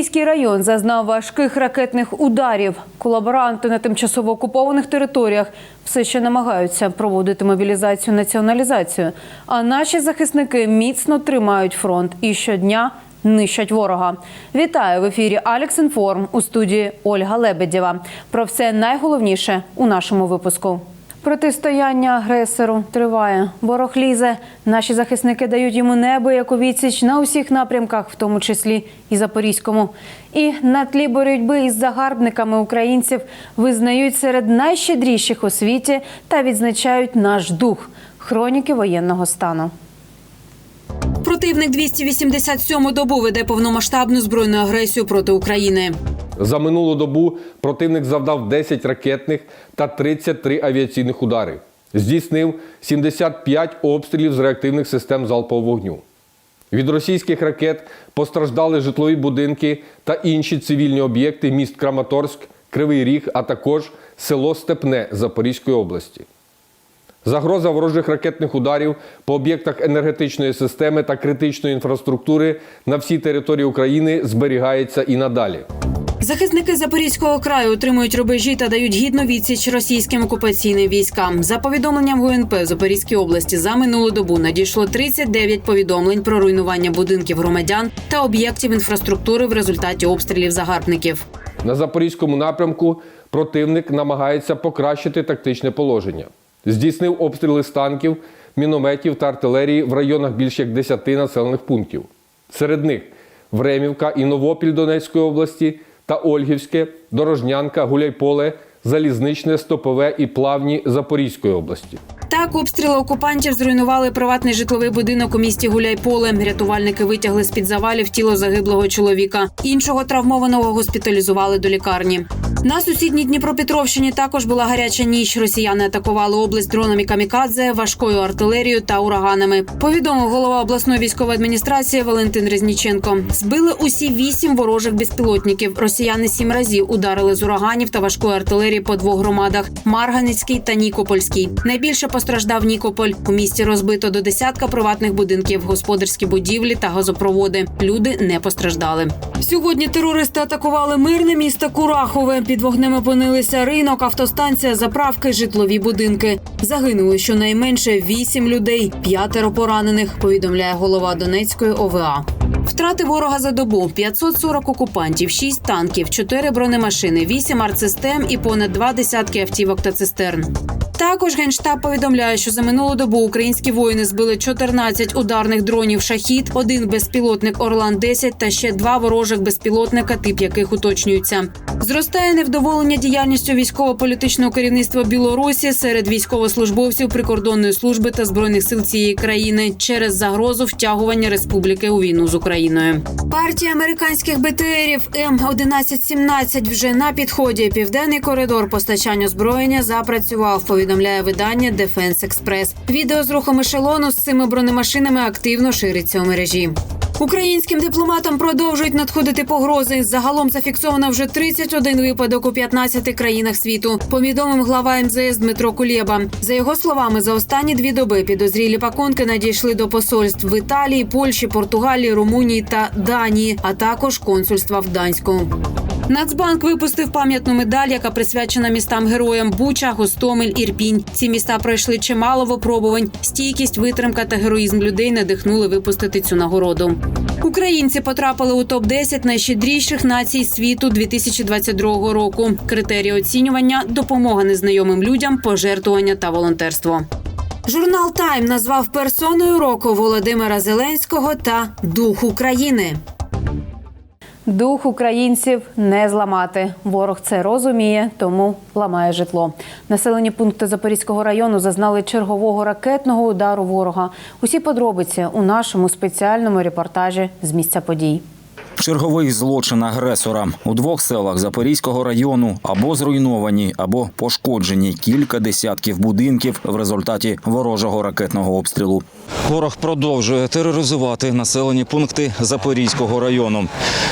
Запорізький район зазнав важких ракетних ударів. Колаборанти на тимчасово окупованих територіях все ще намагаються проводити мобілізацію, націоналізацію. А наші захисники міцно тримають фронт і щодня нищать ворога. Вітаю в ефірі Алекс Інформ у студії Ольга Лебедєва. Про все найголовніше у нашому випуску. Протистояння агресору триває. Ворог лізе. Наші захисники дають йому небо відсіч на усіх напрямках, в тому числі і Запорізькому. І на тлі боротьби із загарбниками українців визнають серед найщедріших у світі та відзначають наш дух хроніки воєнного стану. Противник 287 добу веде повномасштабну збройну агресію проти України. За минулу добу противник завдав 10 ракетних та 33 авіаційних удари. Здійснив 75 обстрілів з реактивних систем залпового вогню. Від російських ракет постраждали житлові будинки та інші цивільні об'єкти міст Краматорськ, Кривий Ріг, а також село Степне Запорізької області. Загроза ворожих ракетних ударів по об'єктах енергетичної системи та критичної інфраструктури на всій території України зберігається і надалі. Захисники Запорізького краю отримують рубежі та дають гідну відсіч російським окупаційним військам. За повідомленням ГУНП в Запорізькій області за минулу добу надійшло 39 повідомлень про руйнування будинків громадян та об'єктів інфраструктури в результаті обстрілів загарбників. На запорізькому напрямку противник намагається покращити тактичне положення. Здійснив обстріли з танків, мінометів та артилерії в районах більш як 10 населених пунктів. Серед них Времівка і Новопіль Донецької області та Ольгівське, Дорожнянка, Гуляйполе, Залізничне, Стопове і Плавні Запорізької області. Так, обстріли окупантів зруйнували приватний житловий будинок у місті Гуляйполе. Рятувальники витягли з під завалів тіло загиблого чоловіка. Іншого травмованого госпіталізували до лікарні. На сусідній Дніпропетровщині також була гаряча ніч. Росіяни атакували область дронами камікадзе, важкою артилерією та ураганами. Повідомив голова обласної військової адміністрації Валентин Резніченко. Збили усі вісім ворожих безпілотників. Росіяни сім разів ударили з ураганів та важкої артилерії по двох громадах: Марганицький та Нікопольський. Найбільше постраждав Нікополь. У місті розбито до десятка приватних будинків, господарські будівлі та газопроводи. Люди не постраждали. Сьогодні терористи атакували мирне місто Курахове. Під вогнем опинилися ринок, автостанція, заправки, житлові будинки. Загинули щонайменше вісім людей, п'ятеро поранених. Повідомляє голова Донецької ОВА. Втрати ворога за добу 540 окупантів, 6 танків, 4 бронемашини, 8 артсистем і понад два десятки автівок та цистерн. Також генштаб повідомляє, що за минулу добу українські воїни збили 14 ударних дронів шахід, один безпілотник Орлан 10 та ще два ворожих безпілотника, тип яких уточнюється. Зростає невдоволення діяльністю військово-політичного керівництва Білорусі серед військовослужбовців прикордонної служби та збройних сил цієї країни через загрозу втягування республіки у війну з Україною. Партія американських БТРів М1117 вже на підході. Південний коридор постачання озброєння запрацював. Повідомляє видання Defense Express. Відео з рухом ешелону з цими бронемашинами активно шириться у мережі. Українським дипломатам продовжують надходити погрози. Загалом зафіксовано вже 31 випадок у 15 країнах світу. Повідомив глава МЗС Дмитро Кулєба. За його словами, за останні дві доби підозрілі пакунки надійшли до посольств в Італії, Польщі, Португалії, Румунії та Данії, а також консульства в Данську. Нацбанк випустив пам'ятну медаль, яка присвячена містам героям Буча, Гостомель, Ірпінь. Ці міста пройшли чимало випробувань. Стійкість, витримка та героїзм людей надихнули випустити цю нагороду. Українці потрапили у топ 10 найщедріших націй світу 2022 року. Критерії оцінювання допомога незнайомим людям, пожертвування та волонтерство. Журнал Тайм назвав персоною року Володимира Зеленського та Дух України. Дух українців не зламати. Ворог це розуміє, тому ламає житло. Населені пункти Запорізького району зазнали чергового ракетного удару ворога. Усі подробиці у нашому спеціальному репортажі з місця подій. Черговий злочин агресора у двох селах Запорізького району або зруйновані, або пошкоджені кілька десятків будинків в результаті ворожого ракетного обстрілу. Ворог продовжує тероризувати населені пункти Запорізького району.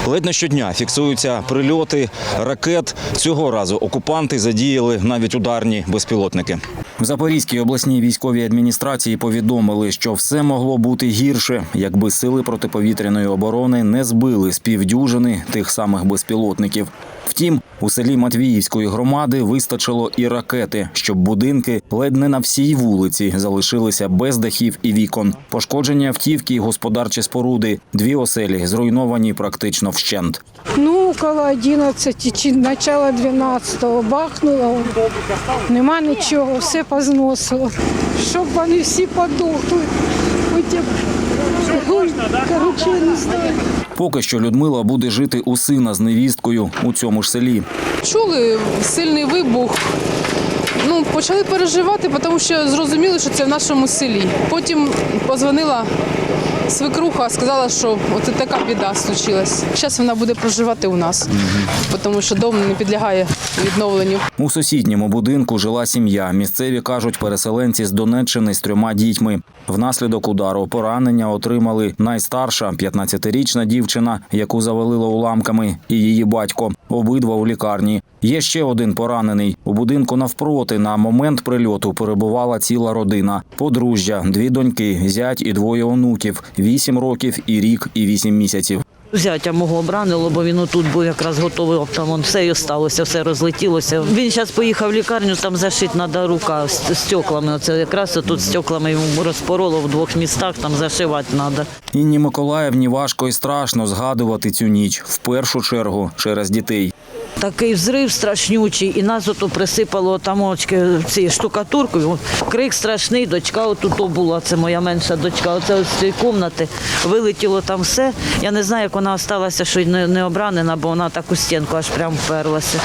Ледь не щодня фіксуються прильоти ракет. Цього разу окупанти задіяли навіть ударні безпілотники. В Запорізькій обласній військовій адміністрації повідомили, що все могло бути гірше, якби сили протиповітряної оборони не збили з півдюжини тих самих безпілотників. Втім, у селі Матвіївської громади вистачило і ракети, щоб будинки ледь не на всій вулиці залишилися без дахів і вікон. Пошкоджені автівки і господарчі споруди. Дві оселі зруйновані практично вщент. Ну, около 11 чи начало 12-го бахнуло. Нема нічого, все позносило. Щоб вони всі подохли. Потім, ой, коротше, не знаю. Поки що Людмила буде жити у сина з невісткою у цьому ж селі. Чули сильний вибух. Ну, почали переживати, тому що зрозуміли, що це в нашому селі. Потім позвонила свекруха, сказала, що от така біда случилась. Зараз вона буде проживати у нас, тому що дом не підлягає відновленню. У сусідньому будинку жила сім'я. Місцеві кажуть, переселенці з Донеччини з трьома дітьми. Внаслідок удару поранення отримали найстарша 15-річна дівчина, яку завалило уламками, і її батько. Обидва у лікарні. Є ще один поранений. У будинку навпроти на момент прильоту перебувала ціла родина: подружжя, дві доньки, зять і двоє онуків, вісім років і рік, і вісім місяців. Зятя мого обранило, бо він отут був якраз готовий, там он все і сталося, все розлетілося. Він зараз поїхав в лікарню, там зашити треба рука з стеклами. Оце якраз тут стеклами йому розпороло в двох містах, там зашивати треба. Інні Миколаївні важко і страшно згадувати цю ніч в першу чергу через дітей. Такий взрив страшнючий, і нас ото присипало там цією штукатуркою. Крик страшний, дочка отут була, це моя менша дочка. Оце з цієї кімнати вилетіло там все. Я не знаю, як вона осталася, що не, не обранена, бо вона так у стінку аж прям вперлася.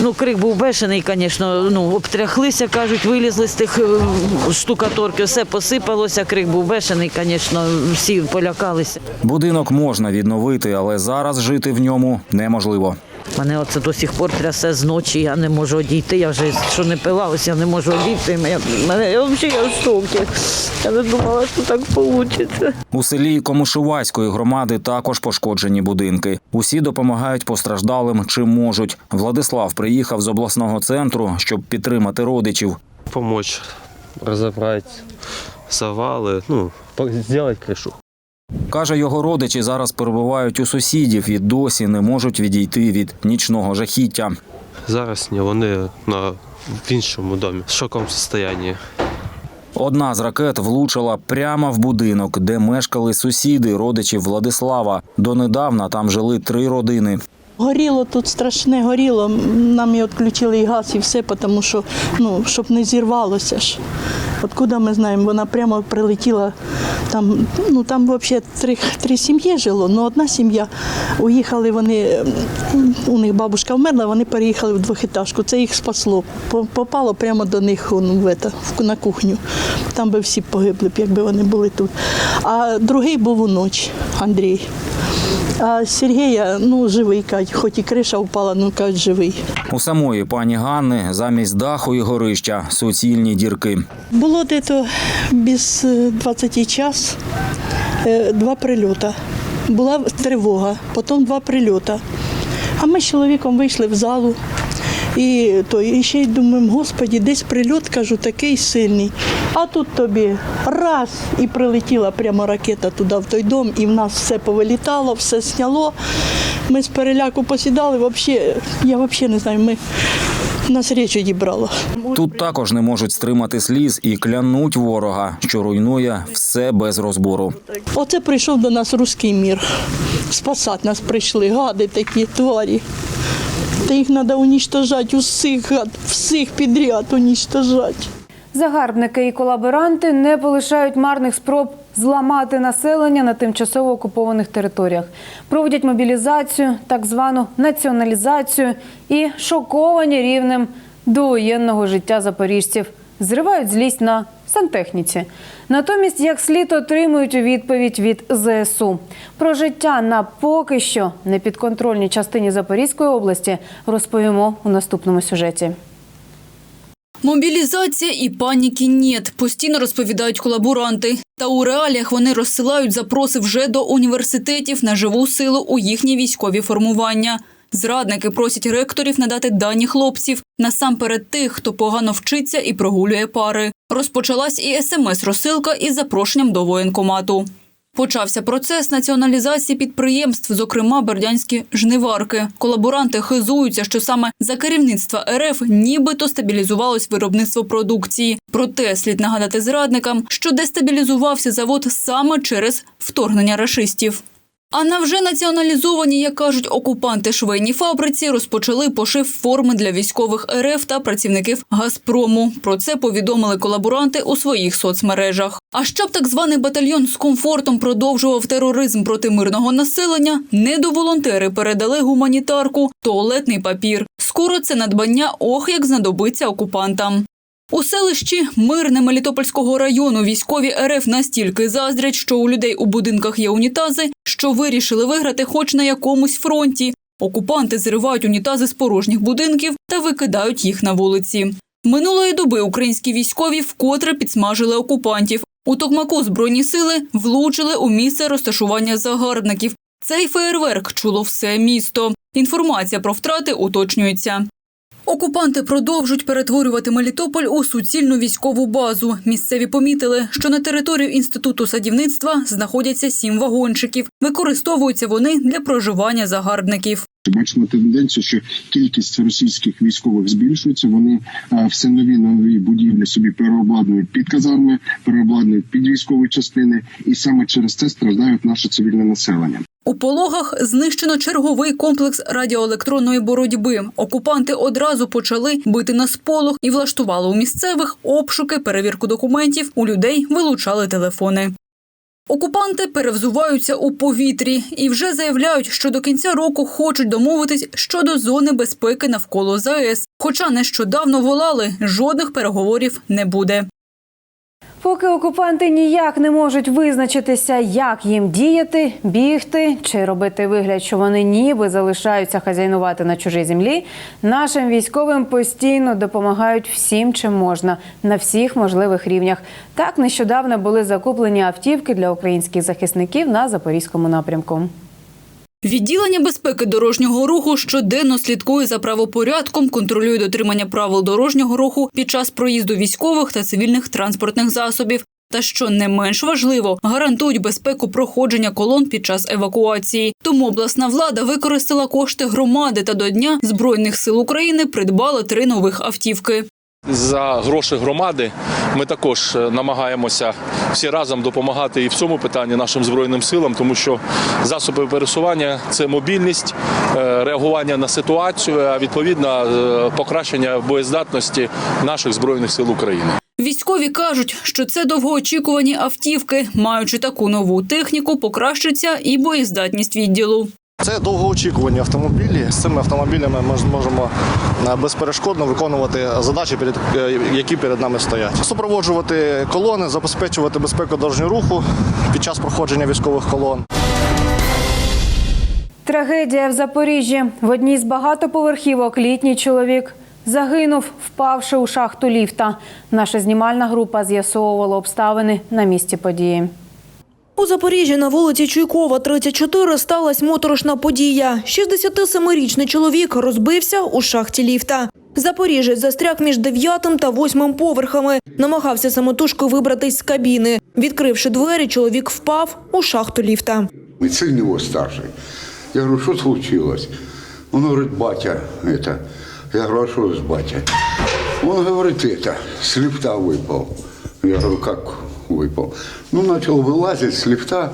Ну, крик був бешений, звісно, ну, обтряхлися, кажуть, вилізли з тих е, штукатурки, все посипалося, крик був бешений, звісно, всі полякалися. Будинок можна відновити, але зараз жити в ньому неможливо. Мене оце до сих пор трясе з ночі, я не можу одійти. Я вже що не пила, ось я не можу одійти. Мене, мене я взагалі я в шокі. Я не думала, що так вийде. У селі Комишувацької громади також пошкоджені будинки. Усі допомагають постраждалим чим можуть. Владислав приїхав з обласного центру, щоб підтримати родичів. помочь разобрать завалы, ну, сделать крышу. Каже, його родичі зараз перебувають у сусідів і досі не можуть відійти від нічного жахіття. Зараз ні, вони на в іншому домі, в шоковому стані. Одна з ракет влучила прямо в будинок, де мешкали сусіди родичів Владислава. Донедавна там жили три родини. Горіло тут страшне, горіло. Нам і відключили і газ, і все, тому що ну, щоб не зірвалося ж. Откуда ми знаємо, вона прямо прилетіла. Там, ну, там взагалі три, три сім'ї жило, але одна сім'я уїхали вони, у них бабушка вмерла, вони переїхали в двохетажку. Це їх спасло. Попало прямо до них ну, в в- на кухню. Там би всі погибли якби вони були тут. А другий був уночі, Андрій. А Сергія, ну, живий, кажуть, хоч і криша впала, ну кажуть, живий. У самої пані Ганни замість даху і горища суцільні дірки. Було десь без е, 20 час е, два прильоти. Була тривога, потім два прильоти. А ми з чоловіком вийшли в залу. І, то, і ще й думаємо, господі, десь прильот, кажу, такий сильний. А тут тобі раз і прилетіла прямо ракета туди, в той дом, і в нас все повилітало, все сняло. Ми з переляку посідали, вообще, я взагалі не знаю, ми, нас річ одібрала. Тут також не можуть стримати сліз і клянуть ворога, що руйнує все без розбору. Оце прийшов до нас руський мір. Спасати нас прийшли, гади такі тварі. Та їх треба унічтожати, усіх всіх підряд унічтожати. Загарбники і колаборанти не полишають марних спроб зламати населення на тимчасово окупованих територіях. Проводять мобілізацію, так звану націоналізацію і шоковані рівнем довоєнного життя запоріжців. Зривають злість на сантехніці. Натомість, як слід отримують відповідь від ЗСУ. Про життя на поки що непідконтрольній частині Запорізької області розповімо у наступному сюжеті. Мобілізація і паніки нет, постійно розповідають колаборанти. Та у реаліях вони розсилають запроси вже до університетів на живу силу у їхні військові формування. Зрадники просять ректорів надати дані хлопців насамперед тих, хто погано вчиться і прогулює пари. Розпочалась і смс-розсилка із запрошенням до воєнкомату. Почався процес націоналізації підприємств, зокрема бердянські жниварки. Колаборанти хизуються, що саме за керівництва РФ нібито стабілізувалось виробництво продукції. Проте слід нагадати зрадникам, що дестабілізувався завод саме через вторгнення рашистів. А на вже націоналізовані, як кажуть окупанти швейній фабриці, розпочали пошив форми для військових РФ та працівників Газпрому. Про це повідомили колаборанти у своїх соцмережах. А щоб так званий батальйон з комфортом продовжував тероризм проти мирного населення, недоволонтери передали гуманітарку, туалетний папір. Скоро це надбання ох як знадобиться окупантам. У селищі Мирне Мелітопольського району військові РФ настільки заздрять, що у людей у будинках є унітази, що вирішили виграти хоч на якомусь фронті. Окупанти зривають унітази з порожніх будинків та викидають їх на вулиці. Минулої доби українські військові вкотре підсмажили окупантів. У Токмаку збройні сили влучили у місце розташування загарбників. Цей феєрверк чуло все місто. Інформація про втрати уточнюється. Окупанти продовжують перетворювати Мелітополь у суцільну військову базу. Місцеві помітили, що на територію інституту садівництва знаходяться сім вагончиків. Використовуються вони для проживання загарбників. Бачимо тенденцію, що кількість російських військових збільшується. Вони е, все нові нові будівлі собі переобладнують під казарми, переобладнують під військові частини, і саме через це страждають наше цивільне населення. У пологах знищено черговий комплекс радіоелектронної боротьби. Окупанти одразу почали бити на сполох і влаштували у місцевих обшуки, перевірку документів. У людей вилучали телефони. Окупанти перевзуваються у повітрі і вже заявляють, що до кінця року хочуть домовитись щодо зони безпеки навколо ЗАЕС. Хоча нещодавно волали, жодних переговорів не буде. Поки окупанти ніяк не можуть визначитися, як їм діяти, бігти чи робити вигляд, що вони ніби залишаються хазяйнувати на чужій землі, нашим військовим постійно допомагають всім, чим можна на всіх можливих рівнях. Так нещодавно були закуплені автівки для українських захисників на запорізькому напрямку. Відділення безпеки дорожнього руху щоденно слідкує за правопорядком, контролює дотримання правил дорожнього руху під час проїзду військових та цивільних транспортних засобів. Та що не менш важливо, гарантують безпеку проходження колон під час евакуації. Тому обласна влада використала кошти громади та до дня збройних сил України придбала три нових автівки. За гроші громади ми також е, намагаємося всі разом допомагати і в цьому питанні нашим збройним силам, тому що засоби пересування це мобільність, е, реагування на ситуацію, а відповідно е, покращення боєздатності наших збройних сил України. Військові кажуть, що це довгоочікувані автівки. Маючи таку нову техніку, покращиться і боєздатність відділу. Це довгоочікувані автомобілі. З цими автомобілями ми зможемо е, безперешкодно виконувати задачі, е, які перед нами стоять. Супроводжувати колони, забезпечувати безпеку дорожнього руху під час проходження військових колон. Трагедія в Запоріжжі. В одній з багатоповерхівок літній чоловік загинув, впавши у шахту ліфта. Наша знімальна група з'ясовувала обставини на місці події. У Запоріжжі на вулиці Чуйкова, 34, сталася моторошна подія. 67-річний чоловік розбився у шахті ліфта. Запоріжець застряг між дев'ятим та восьмим поверхами. Намагався самотужки вибратись з кабіни. Відкривши двері, чоловік впав у шахту ліфта. И сын его старший. Я говорю, что случилось? Он говорит, батя, это. Я говорю, а что с батя? Он говорит, это, с лифта выпал. Я говорю, как выпал? Ну, начал вылазить с лифта.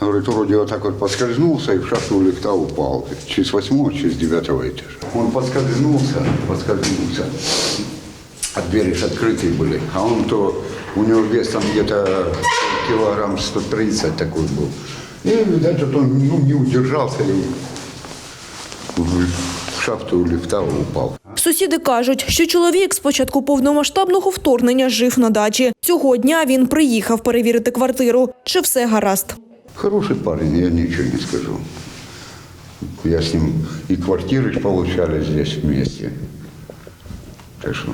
Говорит, вроде вот так вот поскользнулся и в шахту лифта упал. Через восьмого, через девятого этажа. Он поскользнулся, поскользнулся. А двери же открытые были. А он то, у него вес там где-то килограмм 130 такой был. И, видать, вот он ну, не удержался и в шахту лифта упал. Сусіди кажуть, що чоловік з початку повномасштабного вторгнення жив на дачі. Цього дня він приїхав перевірити квартиру, чи все гаразд. Хороший парень, я ничего не скажу. Я с ним и квартиры получали здесь вместе. Так что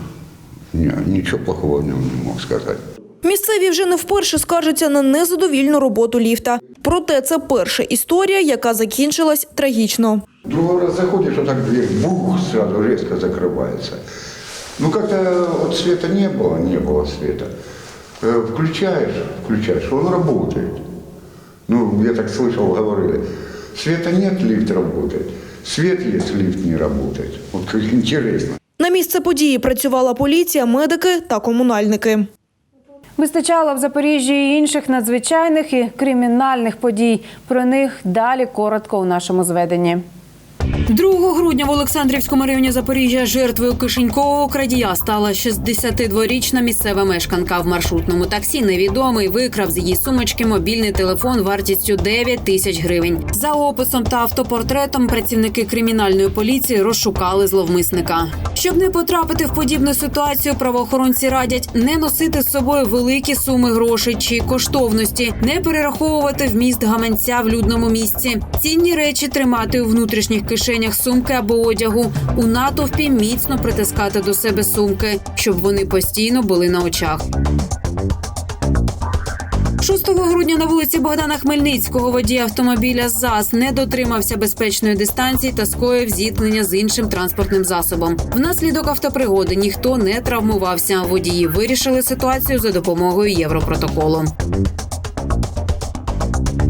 не, ничего плохого о нем не мог сказать. Місцеві вже не вперше скаржаться на незадовільну роботу ліфта. Проте це перша історія, яка закінчилась трагічно. Другой раз заходишь, вот так дверь, бух, сразу резко закрывается. Ну, как-то вот света не было, не было света. Э, Включаешь, включаешь, он работает. Ну, я так слышал, говорили, света нет, лифт работает. Свет есть, лифт не работает. Вот как интересно. На місце події працювала поліція, медики та комунальники. Вистачало в Запоріжжі і інших надзвичайних і кримінальних подій. Про них далі коротко у нашому зведенні. 2 грудня в Олександрівському районі Запоріжжя жертвою кишенькового крадія стала 62-річна місцева мешканка. В маршрутному таксі невідомий викрав з її сумочки мобільний телефон вартістю 9 тисяч гривень. За описом та автопортретом працівники кримінальної поліції розшукали зловмисника. Щоб не потрапити в подібну ситуацію, правоохоронці радять не носити з собою великі суми грошей чи коштовності, не перераховувати вміст гаманця в людному місці. Цінні речі тримати у внутрішніх кишенях сумки або одягу. У натовпі міцно притискати до себе сумки, щоб вони постійно були на очах. 6 грудня на вулиці Богдана Хмельницького водій автомобіля ЗАЗ не дотримався безпечної дистанції та скоїв зіткнення з іншим транспортним засобом. Внаслідок автопригоди ніхто не травмувався. Водії вирішили ситуацію за допомогою європротоколу.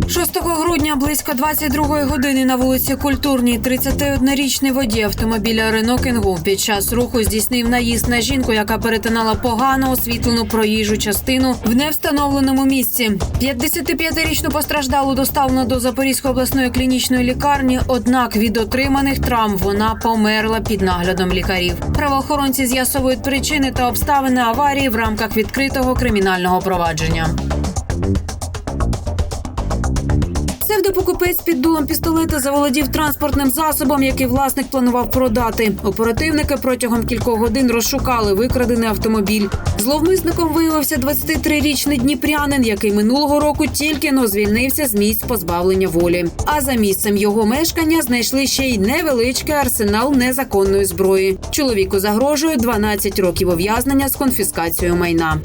6 грудня близько 22 години на вулиці Культурній 31-річний водій автомобіля Рено Кенгу під час руху здійснив наїзд на жінку, яка перетинала погано освітлену проїжджу частину в невстановленому місці. 55-річну постраждалу доставлено до Запорізької обласної клінічної лікарні. Однак від отриманих травм вона померла під наглядом лікарів. Правоохоронці з'ясовують причини та обставини аварії в рамках відкритого кримінального провадження. Псевдопокупець під дулом пістолета заволодів транспортним засобом, який власник планував продати. Оперативники протягом кількох годин розшукали викрадений автомобіль. Зловмисником виявився 23-річний дніпрянин, який минулого року тільки но звільнився з місць позбавлення волі. А за місцем його мешкання знайшли ще й невеличкий арсенал незаконної зброї. Чоловіку загрожує 12 років ув'язнення з конфіскацією майна.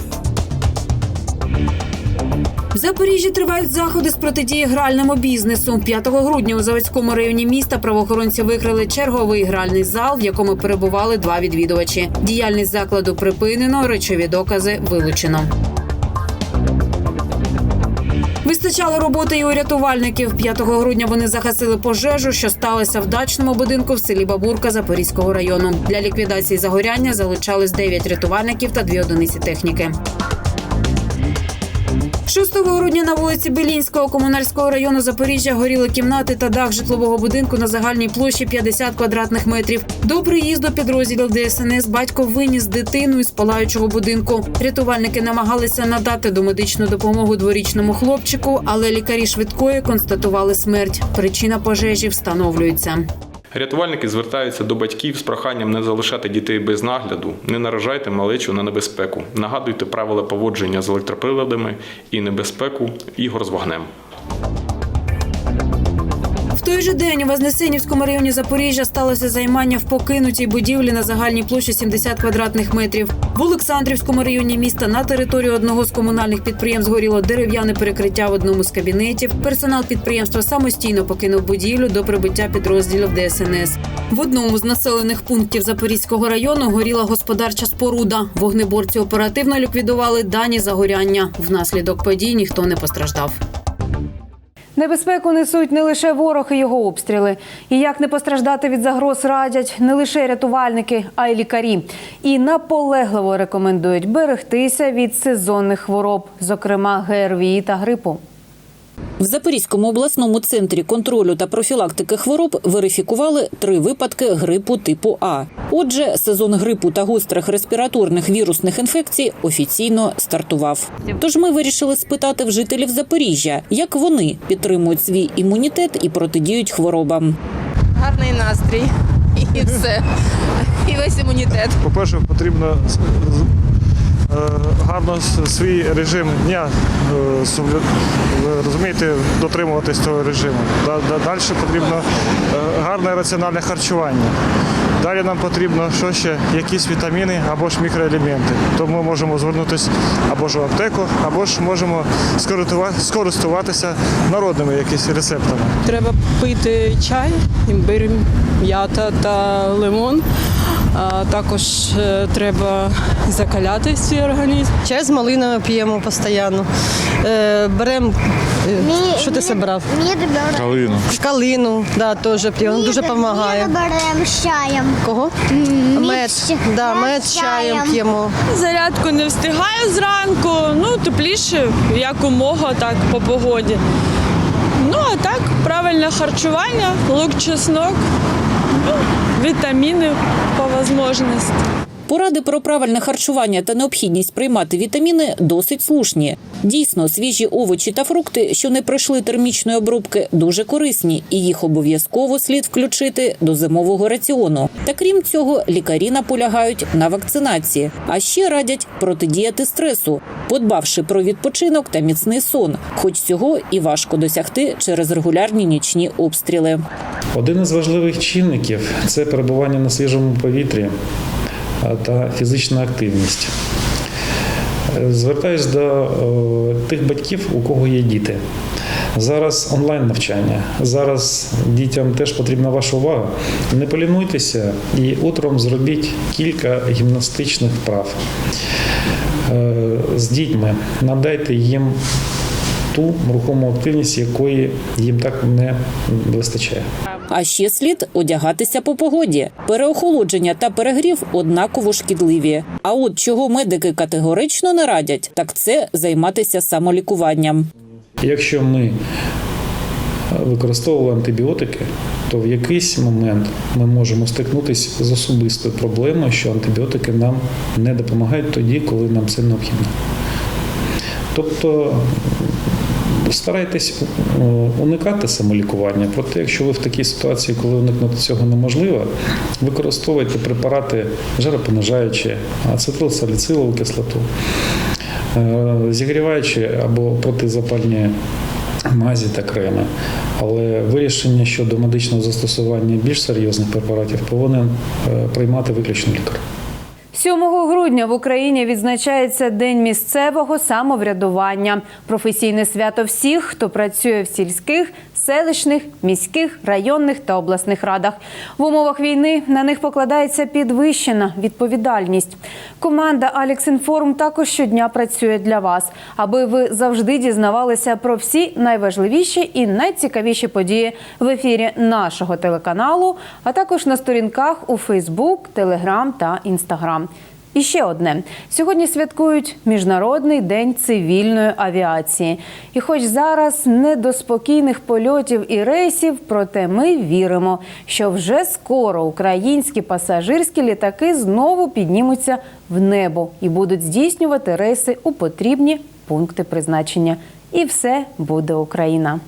Запоріжжі тривають заходи з протидії гральному бізнесу. 5 грудня у Заводському районі міста правоохоронці викрили черговий гральний зал, в якому перебували два відвідувачі. Діяльність закладу припинено, речові докази вилучено. Вистачало роботи і у рятувальників. 5 грудня вони загасили пожежу, що сталося в дачному будинку в селі Бабурка Запорізького району. Для ліквідації загоряння залучались 9 рятувальників та 2 одиниці техніки. 6 грудня на вулиці Белінського комунальського району Запоріжжя горіли кімнати та дах житлового будинку на загальній площі 50 квадратних метрів. До приїзду підрозділів ДСНС батько виніс дитину із палаючого будинку. Рятувальники намагалися надати домедичну допомогу дворічному хлопчику, але лікарі швидкої констатували смерть. Причина пожежі встановлюється. Рятувальники звертаються до батьків з проханням не залишати дітей без нагляду, не наражайте малечу на небезпеку, нагадуйте правила поводження з електроприладами і небезпеку ігор з вогнем. Той же день у Вознесенівському районі Запоріжжя сталося займання в покинутій будівлі на загальній площі 70 квадратних метрів. В Олександрівському районі міста на території одного з комунальних підприємств горіло дерев'яне перекриття в одному з кабінетів. Персонал підприємства самостійно покинув будівлю до прибуття підрозділів ДСНС. В одному з населених пунктів Запорізького району горіла господарча споруда. Вогнеборці оперативно ліквідували дані загоряння. Внаслідок подій ніхто не постраждав. Небезпеку несуть не лише ворог і його обстріли. І як не постраждати від загроз радять не лише рятувальники, а й лікарі. І наполегливо рекомендують берегтися від сезонних хвороб, зокрема ГРВІ та грипу. В Запорізькому обласному центрі контролю та профілактики хвороб верифікували три випадки грипу типу А. Отже, сезон грипу та гострих респіраторних вірусних інфекцій офіційно стартував. Тож ми вирішили спитати в жителів Запоріжжя, як вони підтримують свій імунітет і протидіють хворобам. Гарний настрій і все. І весь імунітет. По-перше, потрібно з- з- е, гарно свій режим дня е, розумієте, дотримуватись цього режиму. Да- да- Далі потрібно е, гарне раціональне харчування. Далі нам потрібно що ще? Якісь вітаміни або ж мікроелементи. Тому ми можемо звернутися або ж в аптеку, або ж можемо скористува- скористуватися народними якісь рецептами. Треба пити чай, імбир, м'ята та лимон. Також е, треба закаляти свій організм. Чай з малиною п'ємо постійно. Е, Беремо Що ти собрав? Калину. Калину, да, теж п'ємо. Дуже допомагає. беремо з чаєм. Кого? Мед. Да, мед з чаєм п'ємо. Зарядку не встигаю зранку, ну тепліше, якомога так по погоді. Ну а так, правильне харчування, лук, чеснок, ну, вітаміни по можливості. Поради про правильне харчування та необхідність приймати вітаміни досить слушні. Дійсно, свіжі овочі та фрукти, що не пройшли термічної обробки, дуже корисні, і їх обов'язково слід включити до зимового раціону. Та крім цього, лікарі наполягають на вакцинації, а ще радять протидіяти стресу, подбавши про відпочинок та міцний сон. Хоч цього і важко досягти через регулярні нічні обстріли. Один із важливих чинників це перебування на свіжому повітрі та фізична активність. Е, Звертаюсь до е, тих батьків, у кого є діти. Зараз онлайн навчання. Зараз дітям теж потрібна ваша увага. Не полінуйтеся і утром зробіть кілька гімнастичних вправ Е, з дітьми. Надайте їм ту рухому активність, якої їм так не вистачає. А ще слід одягатися по погоді. Переохолодження та перегрів однаково шкідливі. А от чого медики категорично не радять, так це займатися самолікуванням. Якщо ми використовували антибіотики, то в якийсь момент ми можемо стикнутися з особистою проблемою, що антибіотики нам не допомагають тоді, коли нам це необхідно. Тобто старайтесь уникати самолікування. Проте, якщо ви в такій ситуації, коли уникнути цього неможливо, використовуйте препарати жаропонижаючі, ацетилсаліцилову кислоту, е, зігріваючі або протизапальні мазі та креми. Але вирішення щодо медичного застосування більш серйозних препаратів повинен е, приймати виключно лікар. 7 грудня в Україні відзначається День місцевого самоврядування. Професійне свято всіх, хто працює в сільських, селищних, міських, районних та обласних радах. В умовах війни на них покладається підвищена відповідальність. Команда Аліксінформ також щодня працює для вас, аби ви завжди дізнавалися про всі найважливіші і найцікавіші події в ефірі нашого телеканалу, а також на сторінках у Фейсбук, Телеграм та Інстаграм. І ще одне: сьогодні святкують Міжнародний день цивільної авіації. І хоч зараз не до спокійних польотів і рейсів, проте ми віримо, що вже скоро українські пасажирські літаки знову піднімуться в небо і будуть здійснювати рейси у потрібні пункти призначення. І все буде Україна.